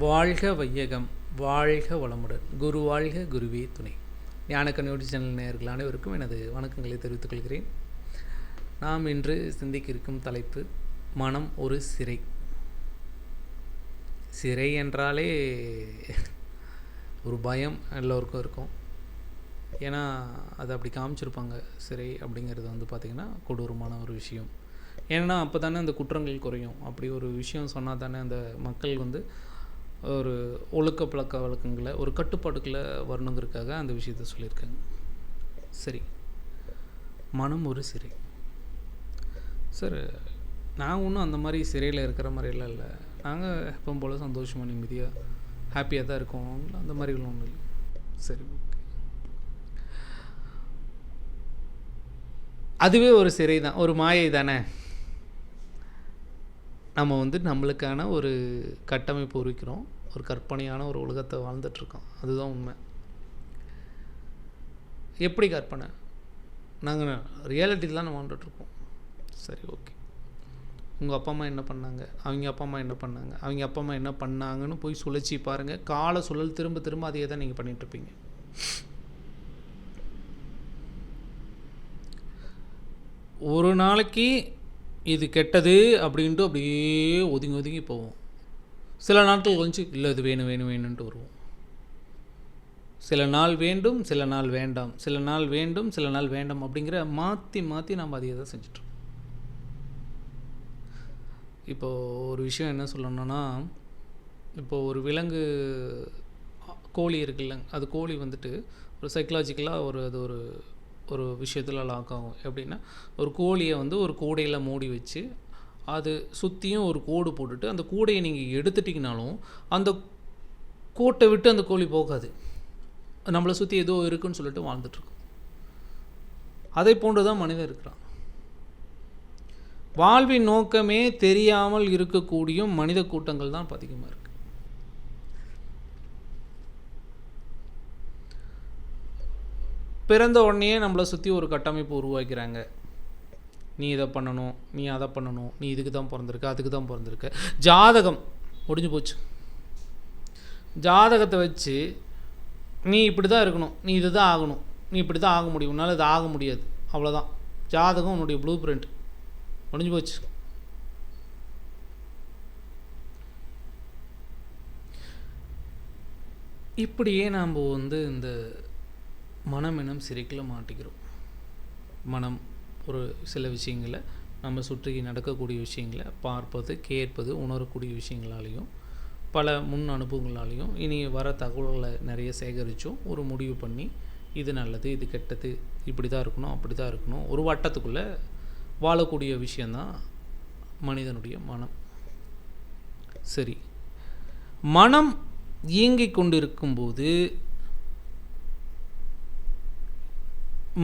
வாழ்க வையகம் வாழ்க வளமுடன். குரு வாழ்க குருவே துணை. ஞானக்கண்ணோடி சேனல் நேர்கள் அனைவருக்கும் எனது வணக்கங்களை தெரிவித்துக் கொள்கிறேன். நாம் இன்று சிந்திக்க இருக்கும் தலைப்பு மனம் ஒரு சிறை. சிறை என்றாலே ஒரு பயம் எல்லோருக்கும் இருக்கும். ஏன்னா அதை அப்படி காமிச்சிருப்பாங்க. சிறை அப்படிங்கிறது வந்து பார்த்திங்கன்னா கொடூரமான ஒரு விஷயம். ஏன்னா அப்போ தானே அந்த குற்றங்கள் குறையும். அப்படி ஒரு விஷயம் சொன்னால் தானே அந்த மக்கள் வந்து ஒரு ஒழுக்க பழக்க வழக்கங்களை ஒரு கட்டுப்பாட்டுக்குள்ளே வரணுங்கிறதுக்காக அந்த விஷயத்த சொல்லியிருக்காங்க. சரி. மனம் ஒரு சிறை. சார் நான் ஒன்றும் அந்த மாதிரி சிறையில் இருக்கிற மாதிரிலாம் இல்லை. நாங்கள் எப்போ போல் சந்தோஷமாக நிம்மதியாக ஹாப்பியாக தான் இருக்கோம். அந்த மாதிரிலாம் ஒன்றும் இல்லை. சரி ஓகே அதுவே ஒரு சிறை தான். ஒரு மாயை தானே? நம்ம வந்து நம்மளுக்கான ஒரு கட்டமைப்பு உரிக்கிறோம் ஒரு கற்பனையான ஒரு உலகத்தை வாழ்ந்துட்டுருக்கோம். அதுதான் உண்மை. எப்படி கற்பனை? நாங்கள் ரியாலிட்டியில் தான் நம்ம வாழ்ந்துட்டுருக்கோம். சரி ஓகே உங்கள் அப்பா அம்மா என்ன பண்ணாங்க? அவங்க அப்பா அம்மா என்ன பண்ணாங்க? அவங்க அப்பா அம்மா என்ன பண்ணாங்கன்னு போய் சுழற்சி பாருங்கள் கால சுழல் திரும்ப திரும்ப அதையே தான் நீங்கள் பண்ணிகிட்ருப்பீங்க ஒரு நாளைக்கு இது கெட்டது அப்படின்ட்டு அப்படியே ஒதுங்கி ஒதுங்கி போவோம். சில நாட்கள் கொஞ்சம் இல்லை இது வேணும் வேணும் வேணும்ன்ட்டு வருவோம். சில நாள் வேண்டும் சில நாள் வேண்டாம். சில நாள் வேண்டும் சில நாள் வேண்டாம் அப்படிங்கிற மாற்றி மாற்றி நம்ம அதையே தான் செஞ்சிட்ருக்கோம் இப்போது ஒரு விஷயம் என்ன சொல்லணும்னா இப்போது ஒரு விலங்கு கோழி இருக்குல்ல அது கோழி வந்துட்டு ஒரு சைக்கலாஜிக்கலாக ஒரு அது ஒரு ஒரு விஷயத்தில் லாக் ஆகும். எப்படின்னா ஒரு கோழியை வந்து ஒரு கூடையில் மூடி வச்சு அது சுற்றியும் ஒரு கோடு போட்டுட்டு அந்த கூடையை நீங்கள் எடுத்துட்டிங்கனாலும் அந்த கோட்டை விட்டு அந்த கோழி போகாது. நம்மளை சுற்றி ஏதோ இருக்குன்னு சொல்லிட்டு வாழ்ந்துட்டுருக்கும். அதை போன்று தான் மனிதன் இருக்கிறான். வாழ்வின் நோக்கமே தெரியாமல் இருக்கக்கூடிய மனித கூட்டங்கள் தான் அதிகமாக இருக்குது பிறந்த உடனே நம்மளை சுற்றி ஒரு கட்டமைப்பு உருவாக்கிறாங்க. நீ இதை பண்ணணும் நீ அதை பண்ணணும் நீ இதுக்கு தான் பிறந்திருக்க அதுக்கு தான் பிறந்திருக்க. ஜாதகம் முடிஞ்சு போச்சு. ஜாதகத்தை வச்சு நீ இப்படி தான் இருக்கணும் நீ இது தான் ஆகணும் நீ இப்படி தான் ஆக முடியும். உன்னால் இது ஆக முடியாது. அவ்வளோதான் ஜாதகம் உன்னுடைய ப்ளூ பிரிண்ட் முடிஞ்சு போச்சு. இப்படியே நாம் வந்து இந்த மனம் எனும் சிறைக்கில் மாட்டிக்கிறோம். மனம் ஒரு சில விஷயங்களை நம்ம சுற்றி நடக்கக்கூடிய விஷயங்களை பார்ப்பது கேட்பது உணரக்கூடிய விஷயங்களாலையும் பல முன் அனுபவங்களாலையும் இனி வர தகவல்களை நிறைய சேகரித்தும் ஒரு முடிவு பண்ணி இது நல்லது இது கெட்டது இப்படி தான் இருக்கணும் அப்படி தான் இருக்கணும் ஒரு வட்டத்துக்குள்ளே வாழக்கூடிய விஷயந்தான் மனிதனுடைய மனம். சரி. மனம் இயங்கிக் கொண்டிருக்கும்போது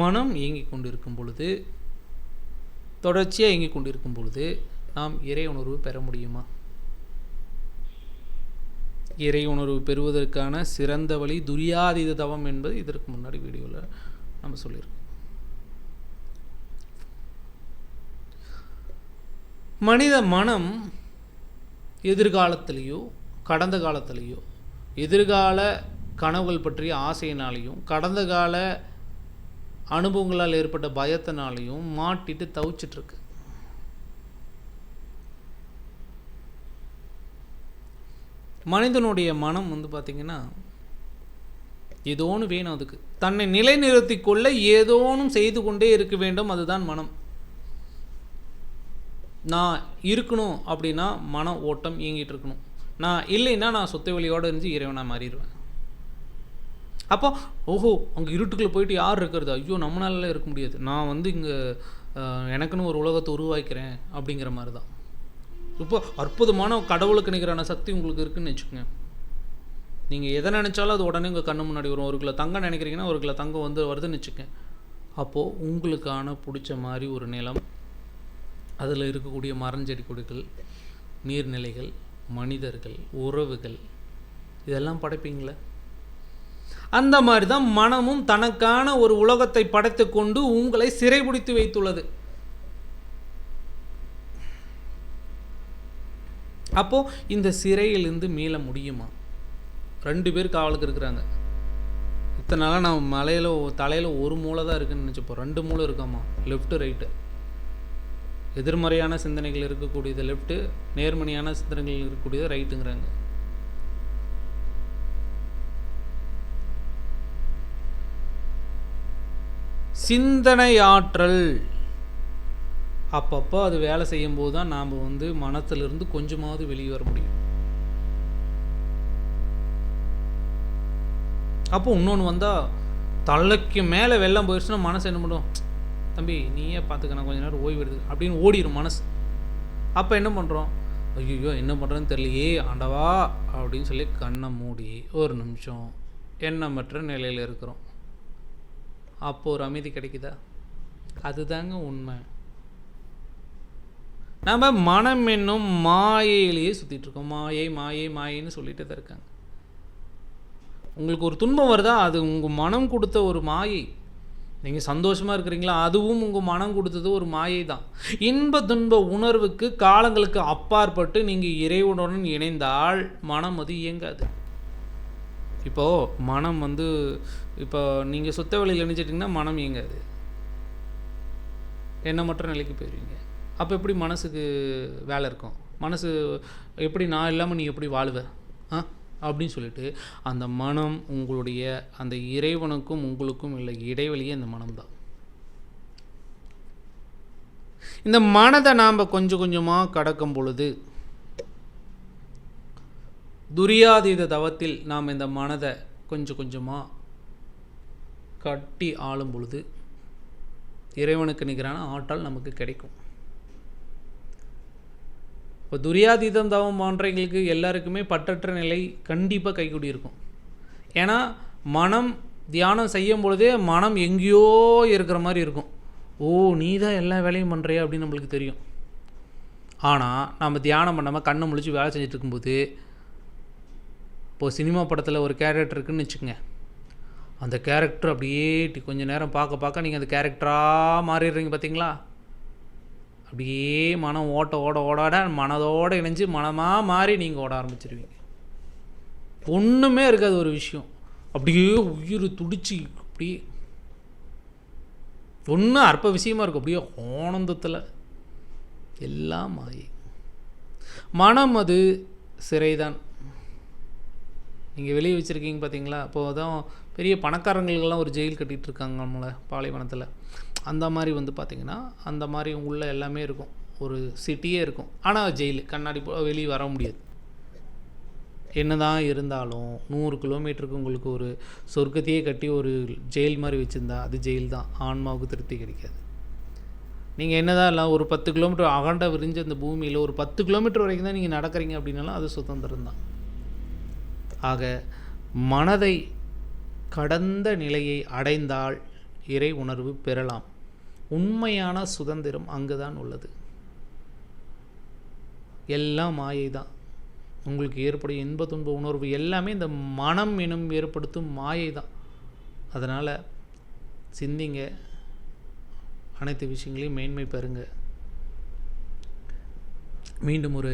மனம் இயங்கிக் கொண்டிருக்கும் பொழுது தொடர்ச்சியாக இயங்கிக் கொண்டிருக்கும் பொழுது நாம் இறை உணர்வு பெற முடியுமா? இறை உணர்வு பெறுவதற்கான சிறந்த வழி துரியாதீத தவம் என்பது இதற்கு முன்னாடி வீடியோவில் நம்ம சொல்லியிருக்கோம். மனித மனம் எதிர்காலத்திலேயோ கடந்த காலத்திலேயோ எதிர்கால கனவுகள் பற்றிய ஆசையினாலேயும் கடந்த கால அனுபவங்களால் ஏற்பட்ட பயத்தினாலையும் மாட்டிட்டு தவிச்சிட்ருக்கு. மனிதனுடைய மனம் வந்து பார்த்திங்கன்னா ஏதோன்னு வேணும் அதுக்கு. தன்னை நிலைநிறுத்தி கொள்ள ஏதோனும் செய்து கொண்டே இருக்க வேண்டும் அதுதான் மனம். நான் இருக்கணும் அப்படின்னா மன ஓட்டம் இயங்கிட்டு இருக்கணும். நான் இல்லைன்னா நான் சொத்த வழியோடு இருந்து இறைவனாக மாறிடுவேன். அப்போ ஓஹோ அங்கே இருட்டுக்குள்ளே போயிட்டு யார் இருக்கிறது? ஐயோ நம்மளால இருக்க முடியாது. நான் வந்து இங்கே எனக்குன்னு ஒரு உலகத்தை உருவாக்கிறேன் அப்படிங்கிற மாதிரி தான் இப்போ அற்புதமான கடவுளுக்கு நிகரான சக்தி உங்களுக்கு இருக்குன்னு வச்சுக்கோங்க. நீங்கள் எதை நினச்சாலும் அது உடனே உங்கள் கண்ணு முன்னாடி வரும். ஒரு கிலோ தங்கம் நினைக்கிறீங்கன்னா ஒரு கிலோ தங்கம் வந்து வருதுன்னு வச்சுக்கோங்க. அப்போது உங்களுக்கான பிடிச்ச மாதிரி ஒரு நிலம் அதில் இருக்கக்கூடிய மரஞ்செடி கொடிகள் நீர்நிலைகள் மனிதர்கள் உறவுகள் இதெல்லாம் படைப்பீங்களே? அந்த மாதிரி தான் மனமும் தனக்கான ஒரு உலகத்தை படைத்து கொண்டு உங்களை சிறைபிடித்து வைத்துள்ளது. அப்போது இந்த சிறையிலிருந்து மீள முடியுமா? ரெண்டு பேர் காவலுக்கு இருக்கிறாங்க. இத்தனை நாளாக நான் மலையில் தலையில் ஒரு மூளை தான் இருக்குன்னு நினச்சிப்போம் ரெண்டு மூளை இருக்காமா? லெஃப்ட்டு ரைட்டு எதிர்மறையான சிந்தனைகள் இருக்கக்கூடியது லெஃப்ட்டு நேர்மணியான சிந்தனைகள் இருக்கக்கூடியது ரைட்டுங்கிறாங்க சிந்தனை ஆற்றல் அப்பப்போ அது வேலை செய்யும்போது தான் நாம் வந்து மனத்திலிருந்து கொஞ்சமாவது வெளியே வர முடியும். அப்போ இன்னொன்று வந்தால் தலைக்கு மேலே வெள்ளம் போயிடுச்சுன்னா மனசு என்ன பண்ணும்? தம்பி நீயே பார்த்துக்கணும் கொஞ்ச நேரம் ஓய்வு எடுத்து அப்படின்னு ஓடிடும் மனசு. அப்போ என்ன பண்ணுறோம் ஐயோ என்ன பண்ணுறேன்னு தெரியலையே ஆண்டவா அப்படின்னு சொல்லி கண்ணை மூடி ஒரு நிமிஷம் எண்ணமற்ற நிலையில் இருக்கிறோம். அப்போது ஒரு அமைதி கிடைக்குதா? அதுதாங்க உண்மை. நம்ம மனம் என்னும் மாயையிலேயே சுற்றிட்டு இருக்கோம். மாயை மாயை மாயைன்னு சொல்லிட்டு தான் இருக்காங்க. உங்களுக்கு ஒரு துன்பம் வருதா? அது உங்கள் மனம் கொடுத்த ஒரு மாயை. நீங்கள் சந்தோஷமாக இருக்கிறீங்களா? அதுவும் உங்கள் மனம் கொடுத்தது ஒரு மாயை தான். இன்ப துன்ப உணர்வுக்கு காலங்களுக்கு அப்பாற்பட்டு நீங்கள் இறைவனுடன் இணைந்தால் மனம் அது இயங்காது. இப்போது மனம் வந்து இப்போ நீங்கள் சுத்த வழியில் நினைச்சிட்டிங்கன்னா மனம் இயங்காது. எண்ணமற்ற நிலைக்கு போயிடுவீங்க அப்போ எப்படி மனசுக்கு வேலை இருக்கும்? மனசு எப்படி நான் இல்லாமல் நீ எப்படி வாழுவ? ஆ? அப்படின்னு சொல்லிட்டு அந்த மனம் உங்களுடைய அந்த இறைவனுக்கும் உங்களுக்கும் இல்லை இடைவெளியே அந்த மனம்தான் இந்த மனதை நாம் கொஞ்சம் கொஞ்சமாக கடக்கும் பொழுது துரியாதீத தவத்தில் நாம் இந்த மனதை கொஞ்சம் கொஞ்சமாக கட்டி ஆளும் பொழுது இறைவனுக்கு நிகரான ஆற்றல் நமக்கு கிடைக்கும். இப்போ துரியாதீதம் தவம் போன்றவங்களுக்கு எல்லாருக்குமே பற்றற்ற நிலை கண்டிப்பாக கைகூடி இருக்கும். ஏன்னா மனம் தியானம் செய்யும் பொழுதே மனம் எங்கேயோ இருக்கிற மாதிரி இருக்கும். ஓ நீ தான் எல்லா வேலையும் பண்ணுறியா அப்படின்னு நம்மளுக்கு தெரியும். ஆனால் நம்ம தியானம் பண்ணாமல் கண்ணை முழிச்சு வேலை செஞ்சுட்டு இருக்கும்போது இப்போது சினிமா படத்தில் ஒரு கேரக்டர் இருக்குன்னு வச்சுக்கோங்க. அந்த கேரக்டர் அப்படியே கொஞ்ச நேரம் பார்க்க பார்க்க நீங்கள் அந்த கேரக்டராக மாறிடுறீங்க பார்த்தீங்களா அப்படியே மனம் ஓட்ட ஓட ஓடாட மனதோடு இணைஞ்சு மனமாக மாறி நீங்கள் ஓட ஆரம்பிச்சிருவீங்க. ஒன்றுமே இருக்காது ஒரு விஷயம். அப்படியே உயிர் துடிச்சு அப்படியே ஒன்றும் அற்ப விஷயமா இருக்கும். அப்படியே ஆனந்தத்தில் எல்லாம் மாயை மனம் அது சிறைதான். நீங்கள் வெளியே வச்சுருக்கீங்க பார்த்தீங்களா அப்போது தான் பெரிய பணக்காரங்களுக்கெல்லாம் ஒரு ஜெயில் கட்டிகிட்டு இருக்காங்க நம்மளை பாலைவனத்தில். அந்த மாதிரி வந்து பார்த்திங்கன்னா அந்த மாதிரி உள்ளே எல்லாமே இருக்கும். ஒரு சிட்டியே இருக்கும். ஆனால் ஜெயில். கண்ணாடி போ வெளியே வர முடியாது. என்ன தான் இருந்தாலும் நூறு கிலோமீட்டருக்கு உங்களுக்கு ஒரு சொர்க்கத்தையே கட்டி ஒரு ஜெயில் மாதிரி வச்சுருந்தா அது ஜெயில் தான். ஆன்மாவுக்கு திருப்தி கிடைக்காது. நீங்கள் என்ன தான் இல்லை ஒரு பத்து கிலோமீட்டர் அகண்ட விரிஞ்ச அந்த பூமியில் ஒரு பத்து கிலோமீட்டர் வரைக்கும் தான் நீங்கள் நடக்கிறீங்க அப்படின்னாலும் அது சுதந்திரம் தான் ஆக மனதை கடந்த நிலையை அடைந்தால் இறை உணர்வு பெறலாம். உண்மையான சுதந்திரம் அங்குதான் உள்ளது. எல்லாம் மாயை தான் உங்களுக்கு ஏற்படும் இன்ப துன்ப உணர்வு எல்லாமே இந்த மனம் எனும் ஏற்படுத்தும் மாயை தான் அதனால் சிந்திங்க. அனைத்து விஷயங்களையும் மேன்மை பெறுங்க. மீண்டும் ஒரு